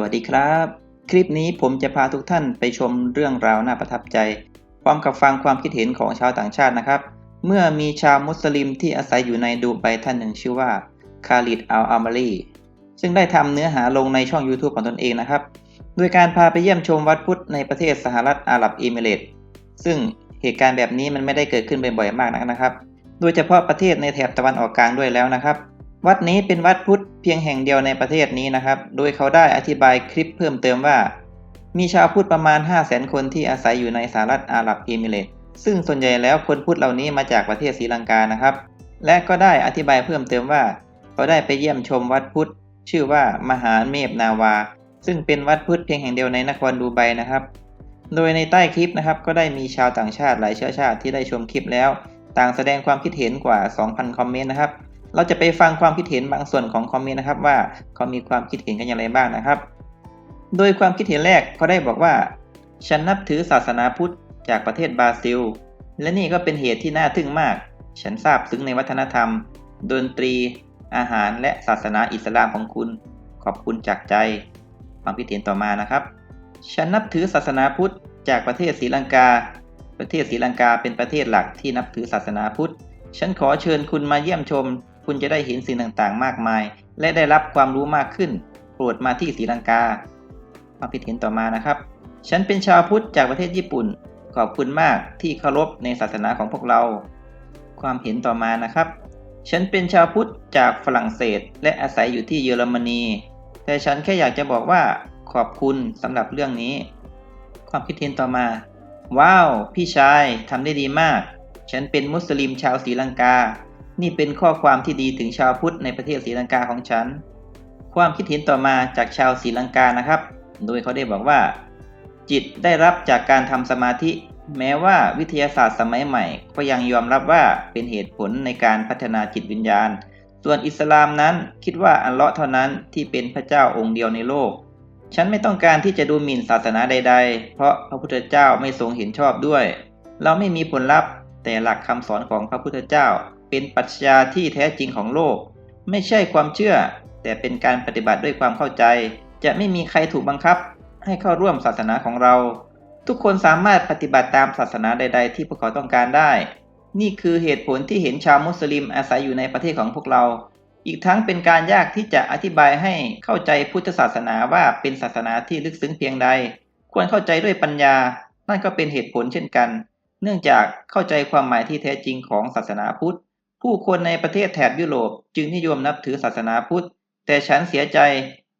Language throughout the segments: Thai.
วัสดีครับ คลิปนี้ผมจะพาทุกท่านไปชมเรื่องราวน่าประทับใจพร้อมกับฟังความคิดเห็นของชาวต่างชาตินะครับ เมื่อมีชาวมุสลิมที่อาศัยอยู่ในดูไบท่านหนึ่งชื่อว่าคาลิดอัลอามารีซึ่งได้ทำเนื้อหาลงในช่อง YouTube ของตนเองนะครับ โดยการพาไปเยี่ยมชมวัดพุทธในประเทศสหรัฐอาหรับเอมิเรตส์ซึ่งเหตุการณ์แบบนี้มันไม่ได้เกิดขึ้นบ่อยๆมากนักนะครับ โดยเฉพาะประเทศในแถบตะวันออกกลางด้วยแล้วนะครับ วัดนี้เป็นวัดพุทธเพียงแห่งเดียวในประเทศนี้นะครับ โดยเขาได้อธิบายคลิปเพิ่มเติมว่า มีชาวพุทธประมาณ 5 0 0 0 0 0 คนที่อาศัยอยู่ในสหรัฐอาหรับเอมิเรตส์ซึ่งส่วนใหญ่แล้วคนพุทธเหล่านี้มาจากประเทศศรีลังกานะครับ และก็ได้อธิบายเพิ่มเติมว่า เขาได้ไปเยี่ยมชมวัดพุทธ ชื่อว่ามหาเมพนาวา ซึ่งเป็นวัดพุทธเพียงแห่งเดียวในนครดูไบนะครับ โดยในใต้คลิปนะครับก็ได้มีชาวต่างชาติหลายเชื้อชาติที่ได้ชมคลิปแล้ว ต่างแสดงความคิดเห็นกว่า 2,000 คอมเมนต์นะครับ เราจะไปฟังความคิดเห็นบางส่วนของคอมเมนต์นะครับว่าเขามีความคิดเห็นกันอย่างไรบ้างนะครับ โดยความคิดเห็นแรกเขาได้บอกว่า ฉันนับถือศาสนาพุทธจากประเทศบราซิล และนี่ก็เป็นเหตุที่น่าทึ่งมาก ฉันทราบซึ้งในวัฒนธรรม ดนตรี อาหารและศาสนาอิสลามของคุณ ขอบคุณจากใจ ความคิดเห็นต่อมานะครับ ฉันนับถือศาสนาพุทธจากประเทศศรีลังกา ประเทศศรีลังกาเป็นประเทศหลักที่นับถือศาสนาพุทธ ฉันขอเชิญคุณมาเยี่ยมชม คุณจะได้เห็นสิ่งต่างๆ มากมาย และได้รับความรู้มากขึ้น โปรดมาที่ศรีลังกาความคิดเห็นต่อมานะครับ ฉันเป็นชาวพุทธจากประเทศญี่ปุ่น ขอบคุณมากที่เคารพในศาสนาของพวกเรา ความเห็นต่อมานะครับ ฉันเป็นชาวพุทธจากฝรั่งเศส และอาศัยอยู่ที่เยอรมนี แต่ฉันแค่อยากจะบอกว่าขอบคุณสำหรับเรื่องนี้ ความคิดเห็นต่อมา ว้าว พี่ชายทำได้ดีมาก ฉันเป็นมุสลิมชาวศรีลังกา นี่เป็นข้อความที่ดีถึงชาวพุทธในประเทศศรีลังกาของฉัน ความคิดเห็นต่อมาจากชาวศรีลังกานะครับ โดยเขาได้บอกว่า จิตได้รับจากการทำสมาธิ แม้ว่าวิทยาศาสตร์สมัยใหม่ ก็ยังยอมรับว่าเป็นเหตุผลในการพัฒนาจิตวิญญาณ ส่วนอิสลามนั้นคิดว่าอัลเลาะห์เท่านั้นที่เป็นพระเจ้าองค์เดียวในโลก ฉันไม่ต้องการที่จะดูหมิ่นศาสนาใด ๆ เพราะพระพุทธเจ้าไม่ทรงเห็นชอบด้วย เราไม่มีผลลัพธ์แต่หลักคำสอนของพระพุทธเจ้า เป็นปรัชญาที่แท้จริงของโลก ไม่ใช่ความเชื่อ แต่เป็นการปฏิบัติด้วยความเข้าใจ จะไม่มีใครถูกบังคับ ให้เข้าร่วมศาสนาของเรา ทุกคนสามารถปฏิบัติตามศาสนาใด ๆ ที่พวกเขาต้องการได้ นี่คือเหตุผลที่เห็นชาวมุสลิมอาศัยอยู่ในประเทศของพวกเรา อีกทั้งเป็นการยากที่จะอธิบายให้เข้าใจพุทธศาสนาว่าเป็นศาสนาที่ลึกซึ้งเพียงใด ควรเข้าใจด้วยปัญญา นั่นก็เป็นเหตุผลเช่นกัน เนื่องจากเข้าใจความหมายที่แท้จริงของศาสนาพุทธ ผู้คนในประเทศแถบยุโรปจึงนิยมนับถือศาสนาพุทธ แต่ฉันเสียใจ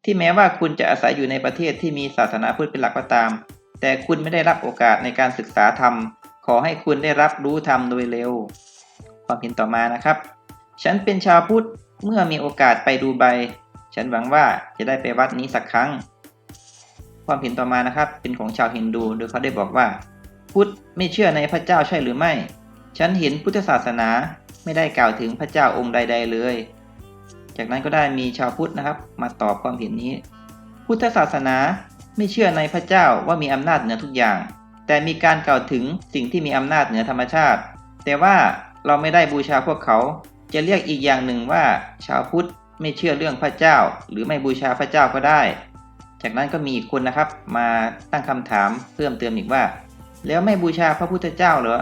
ที่แม้ว่าคุณจะอาศัยอยู่ในประเทศที่มีศาสนาพุทธเป็นหลักก็ตาม แต่คุณไม่ได้รับโอกาสในการศึกษาธรรม ขอให้คุณได้รับรู้ธรรมโดยเร็ว ความเห็นต่อมานะครับ ฉันเป็นชาวพุทธเมื่อมีโอกาสไปดูไบฉันหวังว่าจะได้ไปวัดนี้สักครั้ง ความเห็นต่อมานะครับ เป็นของชาวฮินดูโดยเขาได้บอกว่า พุทธไม่เชื่อในพระเจ้าใช่หรือไม่ ฉันเห็นพุทธศาสนา ไม่ได้กล่าวถึงพระเจ้าองค์ใด ๆ เลย จากนั้นก็ได้มีชาวพุทธนะครับ มาตอบความเห็นนี้ พุทธศาสนาไม่เชื่อในพระเจ้าว่ามีอำนาจเหนือทุกอย่าง แต่มีการกล่าวถึงสิ่งที่มีอำนาจเหนือธรรมชาติ แต่ว่าเราไม่ได้บูชาพวกเขา จะเรียกอีกอย่างหนึ่งว่า ชาวพุทธไม่เชื่อเรื่องพระเจ้า หรือไม่บูชาพระเจ้าก็ได้ จากนั้นก็มีอีกคนนะครับ มาตั้งคำถามเพิ่มเติมอีกว่า แล้วไม่บูชาพระพุทธเจ้าเหรอ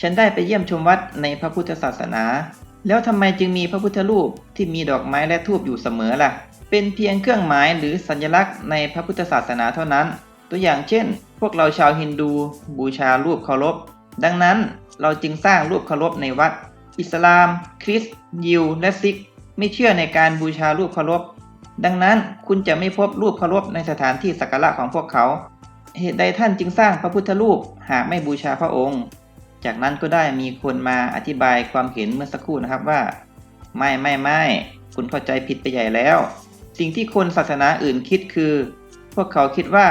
ฉันได้ไปเยี่ยมชมวัดในพระพุทธศาสนา แล้วทำไมจึงมีพระพุทธรูปที่มีดอกไม้และทูบอยู่เสมอล่ะ เป็นเพียงเครื่องหมายหรือสัญลักษณ์ในพระพุทธศาสนาเท่านั้น ตัวอย่างเช่น พวกเราชาวฮินดูบูชารูปเคารพ ดังนั้นเราจึงสร้างรูปเคารพในวัด อิสลาม คริสต์ยิว และซิก ไม่เชื่อในการบูชารูปเคารพ ดังนั้นคุณจะไม่พบรูปเคารพในสถานที่สักการะของพวกเขา เหตุใดท่านจึงสร้างพระพุทธรูปหากไม่บูชาพระองค์ จากนั้นก็ได้มีคนมาอธิบายความเห็นเมื่อสักครู่นะครับว่า ไม่ไม่ไม่คุณเข้าใจผิดไปใหญ่แล้ว สิ่งที่คนศาสนาอื่นคิดคือ พวกเขาคิดว่า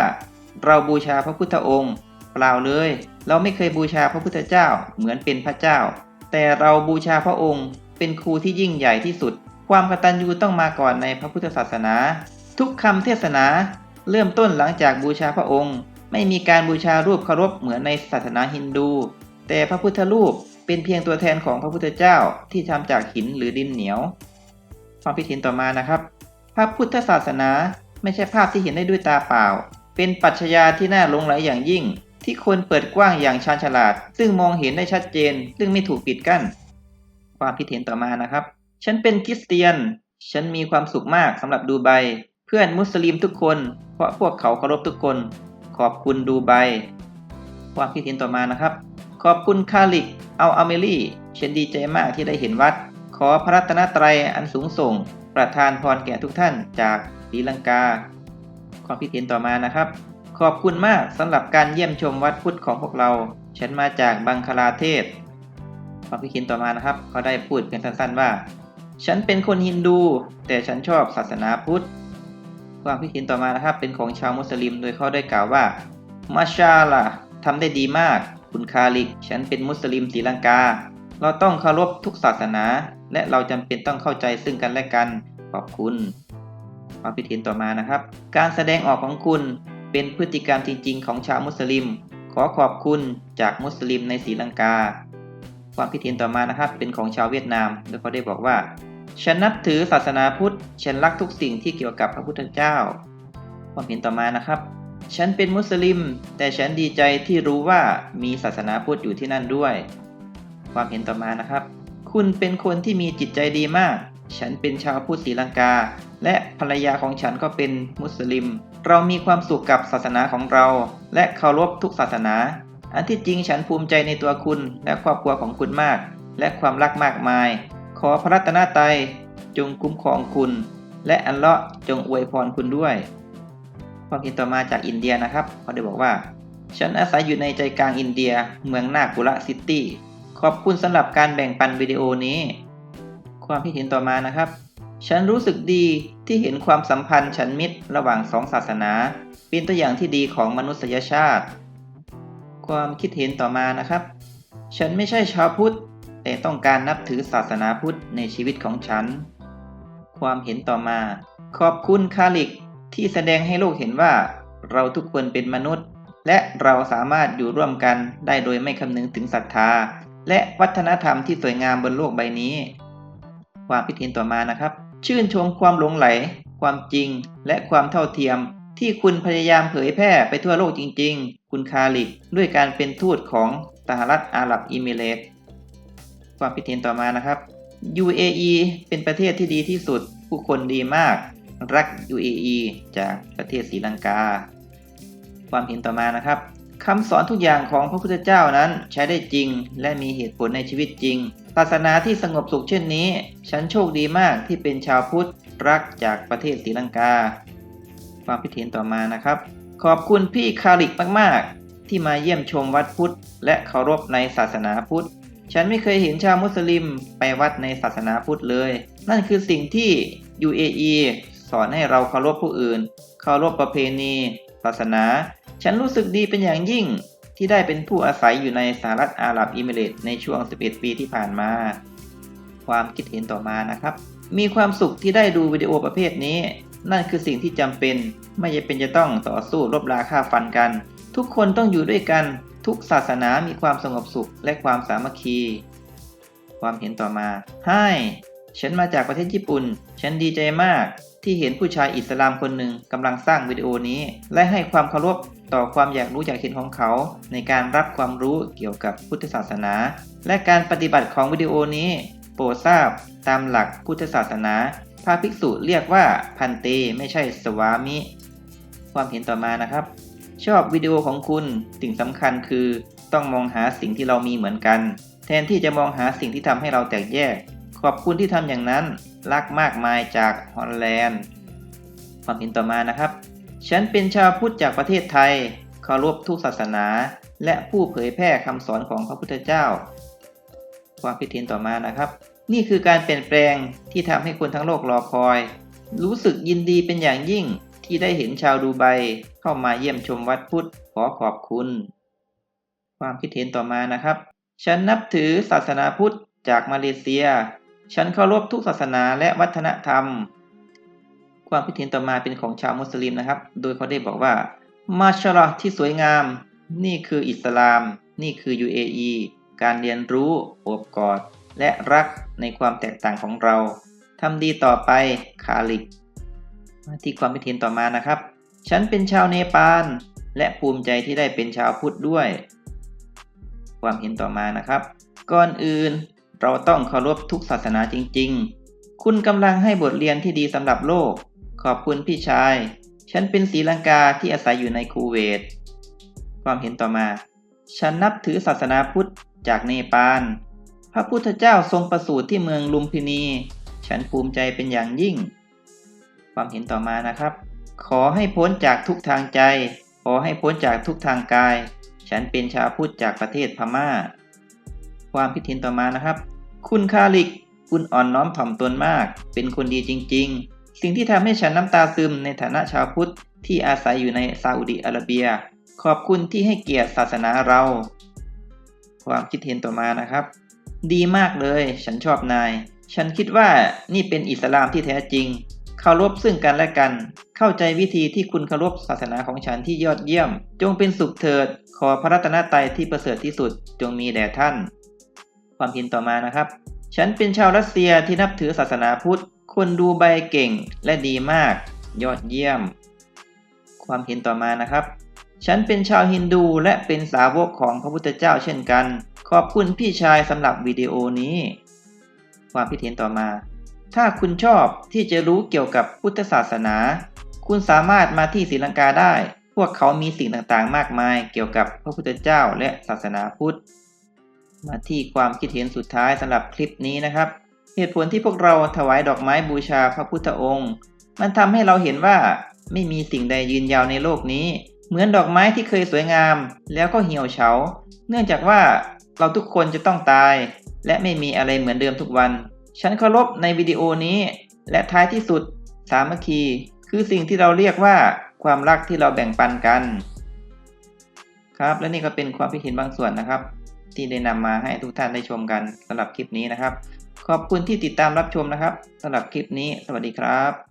เราบูชาพระพุทธองค์เปล่าเลย เราไม่เคยบูชาพระพุทธเจ้าเหมือนเป็นพระเจ้า แต่เราบูชาพระองค์ เป็นครูที่ยิ่งใหญ่ที่สุด ความกตัญญูต้องมาก่อนในพระพุทธศาสนา ทุกคำเทศนา เริ่มต้นหลังจากบูชาพระองค์ ไม่มีการบูชารูปเคารพเหมือนในศาสนาฮินดู แต่พระพุทธรูปเป็นเพียงตัวแทนของพระพุทธเจ้าที่ทำจากหินหรือดินเหนียว ความคิดเห็นต่อมานะครับ พระพุทธศาสนาไม่ใช่ภาพที่เห็นได้ด้วยตาเปล่า เป็นปรัชญาที่น่าหลงไหลอย่างยิ่ง ที่คนเปิดกว้างอย่างชาญฉลาด ซึ่งมองเห็นได้ชัดเจน ซึ่งไม่ถูกปิดกั้น ความคิดเห็นต่อมานะครับ ฉันเป็นคริสเตียน ฉันมีความสุขมากสำหรับดูไบ เพื่อนมุสลิมทุกคน เพราะพวกเขาเคารพทุกคน ขอบคุณดูไบ ความคิดเห็นต่อมานะครับ ขอบคุณคาลิกเอาอเมลี่ฉันดีใจมากที่ได้เห็นวัด ขอพระรัตนตรัยอันสูงส่ง ประทานพรแก่ทุกท่านจากศรีลังกา ความคิดเห็นต่อมานะครับ ขอบคุณมากสำหรับการเยี่ยมชมวัดพุทธของพวกเรา ฉันมาจากบังคลาเทศ ความคิดเห็นต่อมานะครับเขาได้พูดเพียงสั้นๆว่า ฉันเป็นคนฮินดู แต่ฉันชอบศาสนาพุทธ ความคิดเห็นต่อมานะครับเป็นของชาวมุสลิมโดยเขาได้กล่าวว่ามาชาล่ะทำได้ดีมาก คุณคาลิก ฉันเป็นมุสลิมศรีลังกา เราต้องเคารพทุกศาสนา และเราจำเป็นต้องเข้าใจซึ่งกันและกัน ขอบคุณความคิดเห็นต่อมานะครับ การแสดงออกของคุณเป็นพฤติกรรมจริง ๆ ของชาวมุสลิม ขอขอบคุณจากมุสลิมในศรีลังกา ความคิดเห็นต่อมานะครับ เป็นของชาวเวียดนามโดยเขาได้บอกว่า ฉันนับถือศาสนาพุทธ ฉันรักทุกสิ่งที่เกี่ยวกับพระพุทธเจ้า ความเห็นต่อมานะครับ ฉันเป็นมุสลิม แต่ฉันดีใจที่รู้ว่ามีศาสนาพุทธอยู่ที่นั่นด้วย ความเห็นต่อมานะครับ คุณเป็นคนที่มีจิตใจดีมาก ฉันเป็นชาวพุทธศรีลังกา และภรรยาของฉันก็เป็นมุสลิม เรามีความสุขกับศาสนาของเรา และเคารพทุกศาสนา อันที่จริงฉันภูมิใจในตัวคุณ และครอบครัวของคุณมาก และความรักมากมาย ขอพระรัตนตรัยจงคุ้มครองคุณ และอัลเลาะห์จงอวยพรคุณด้วย ความคิดต่อมาจากอินเดียนะครับเขาได้บอกว่า ฉันอาศัยอยู่ในใจกลางอินเดีย เมืองนากุระซิตี้ ขอบคุณสำหรับการแบ่งปันวิดีโอนี้ ความคิดเห็นต่อมานะครับ ฉันรู้สึกดีที่เห็นความสัมพันธ์ฉันมิตรระหว่างสองศาสนา เป็นตัวอย่างที่ดีของมนุษยชาติ ความคิดเห็นต่อมานะครับ ฉันไม่ใช่ชาวพุทธ แต่ต้องการนับถือศาสนาพุทธในชีวิตของฉัน ความเห็นต่อมา ขอบคุณคาลิก ที่แสดงให้โลกเห็นว่าเราทุกคนเป็นมนุษย์ และเราสามารถอยู่ร่วมกันได้โดยไม่คำนึงถึงศรัทธา และวัฒนธรรมที่สวยงามบนโลกใบนี้ ความคิดเห็นต่อมานะครับ ชื่นชมความหลงไหล ความจริง และความเท่าเทียม ที่คุณพยายามเผยแพร่ไปทั่วโลกจริง ๆ คุณคาลิกด้วยการเป็นทูตของสหรัฐอาหรับอิมิเรตส์ความคิดเห็นต่อมานะครับ UAE เป็นประเทศที่ดีที่สุด ผู้คนดีมาก รัก UAE จากประเทศศรีลังกา ความเห็นต่อมานะครับคำสอนทุกอย่างของพระพุทธเจ้านั้นใช้ได้จริง และมีเหตุผลในชีวิตจริง ศาสนาที่สงบสุขเช่นนี้ ฉันโชคดีมากที่เป็นชาวพุทธรักจากประเทศศรีลังกา ความคิดเห็นต่อมานะครับ ขอบคุณพี่คาริกมาก ๆ ที่มาเยี่ยมชมวัดพุทธ และเคารพในศาสนาพุทธ ฉันไม่เคยเห็นชาวมุสลิมไปวัดในศาสนาพุทธเลย นั่นคือสิ่งที่ UAE สอนให้เราเคารพผู้อื่น เคารพประเพณีศาสนา ฉันรู้สึกดีเป็นอย่างยิ่งที่ได้เป็นผู้อาศัยอยู่ในสหรัฐอาหรับอิมิเรตในช่วง 11 ปีที่ผ่านมา ความคิดเห็นต่อมานะครับ มีความสุขที่ได้ดูวิดีโอประเภทนี้ นั่นคือสิ่งที่จำเป็น ไม่จำเป็นจะต้องต่อสู้รบราฆ่าฟันกัน ทุกคนต้องอยู่ด้วยกัน ทุกศาสนามีความสงบสุขและความสามัคคี ความเห็นต่อมาให้ ฉันมาจากประเทศญี่ปุ่น ฉันดีใจมากที่เห็นผู้ชายอิสลามคนหนึ่งกำลังสร้างวิดีโอนี้ และให้ความเคารพต่อความอยากรู้อยากเห็นของเขา ในการรับความรู้เกี่ยวกับพุทธศาสนา และการปฏิบัติของวิดีโอนี้ โปรดทราบตามหลักพุทธศาสนาพระภิกษุเรียกว่าพันเตไม่ใช่สวามิ ความเห็นต่อมานะครับ ชอบวิดีโอของคุณสิ่งสำคัญคือ ต้องมองหาสิ่งที่เรามีเหมือนกัน แทนที่จะมองหาสิ่งที่ทำให้เราแตกแยก ขอบคุณที่ทำอย่างนั้น รักมากมายจากฮอลแลนด์ความเห็นต่อมานะครับ ฉันเป็นชาวพุทธจากประเทศไทยเคารพทุกศาสนา และผู้เผยแพร่คำสอนของพระพุทธเจ้า ความคิดเห็นต่อมานะครับ นี่คือการเปลี่ยนแปลงที่ทำให้คนทั้งโลกรอคอย รู้สึกยินดีเป็นอย่างยิ่งที่ได้เห็นชาวดูไบเข้ามาเยี่ยมชมวัดพุทธขอขอบคุณ ความคิดเห็นต่อมานะครับ ฉันนับถือศาสนาพุทธจากมาเลเซีย ฉันเคารพทุกศาสนาและวัฒนธรรม ความคิดเห็นต่อมาเป็นของชาวมุสลิมนะครับ โดยเขาได้บอกว่า มาชาลอที่สวยงาม นี่คืออิสลาม นี่คือ UAE การเรียนรู้โอบกอด และรักในความแตกต่างของเราทำดีต่อไปคาลิกมาที่ความคิดเห็นต่อมานะครับ ฉันเป็นชาวเนปาลและภูมิใจที่ได้เป็นชาวพุทธด้วย ความเห็นต่อมานะครับ ก่อนอื่น เราต้องเคารพทุกศาสนาจริง ๆ คุณกำลังให้บทเรียนที่ดีสำหรับโลก ขอบคุณพี่ชาย ฉันเป็นศรีลังกาที่อาศัยอยู่ในคูเวต ความเห็นต่อมา ฉันนับถือศาสนาพุทธจากเนปาล พระพุทธเจ้าทรงประสูติที่เมืองลุมพินี ฉันภูมิใจเป็นอย่างยิ่ง ความเห็นต่อมานะครับ ขอให้พ้นจากทุกทางใจ ขอให้พ้นจากทุกทางกาย ฉันเป็นชาวพุทธจากประเทศพม่า ความคิดเห็นต่อมานะครับ คุณคาลิก คุณอ่อนน้อมถ่อมตนมาก เป็นคนดีจริง ๆ สิ่งที่ทำให้ฉันน้ำตาซึมในฐานะชาวพุทธที่อาศัยอยู่ในซาอุดิอาระเบีย ขอบคุณที่ให้เกียรติศาสนาเรา ความคิดเห็นต่อมานะครับ ดีมากเลย ฉันชอบนาย ฉันคิดว่านี่เป็นอิสลามที่แท้จริงเคารพซึ่งกันและกัน เข้าใจวิธีที่คุณเคารพศาสนาของฉันที่ยอดเยี่ยม จงเป็นสุขเถิด ขอพระรัตนตรัยที่ประเสริฐที่สุด จงมีแด่ท่าน ความเห็นต่อมานะครับ ฉันเป็นชาวรัสเซียที่นับถือศาสนาพุทธ คนดูใบเก่งและดีมาก ยอดเยี่ยม ความเห็นต่อมานะครับ ฉันเป็นชาวฮินดูและเป็นสาวกของพระพุทธเจ้าเช่นกัน ขอบคุณพี่ชายสำหรับวิดีโอนี้ ความคิดเห็นต่อมา ถ้าคุณชอบที่จะรู้เกี่ยวกับพุทธศาสนา คุณสามารถมาที่ศรีลังกาได้ พวกเขามีสิ่งต่างๆ มากมายเกี่ยวกับพระพุทธเจ้าและศาสนาพุทธ มาที่ความคิดเห็นสุดท้ายสำหรับคลิปนี้นะครับ เหตุผลที่พวกเราถวายดอกไม้บูชาพระพุทธองค์ มันทำให้เราเห็นว่าไม่มีสิ่งใดยืนยาวในโลกนี้ เหมือนดอกไม้ที่เคยสวยงาม แล้วก็เหี่ยวเฉา เนื่องจากว่าเราทุกคนจะต้องตาย และไม่มีอะไรเหมือนเดิมทุกวัน ฉันเคารพในวิดีโอนี้ และท้ายที่สุด สามัคคี คือสิ่งที่เราเรียกว่าความรักที่เราแบ่งปันกัน ครับและนี่ก็เป็นความคิดเห็นบางส่วนนะครับ ที่ได้นำมาให้ทุกท่านได้ชมกันสำหรับคลิปนี้นะครับ ขอบคุณที่ติดตามรับชมนะครับสำหรับคลิปนี้ สวัสดีครับ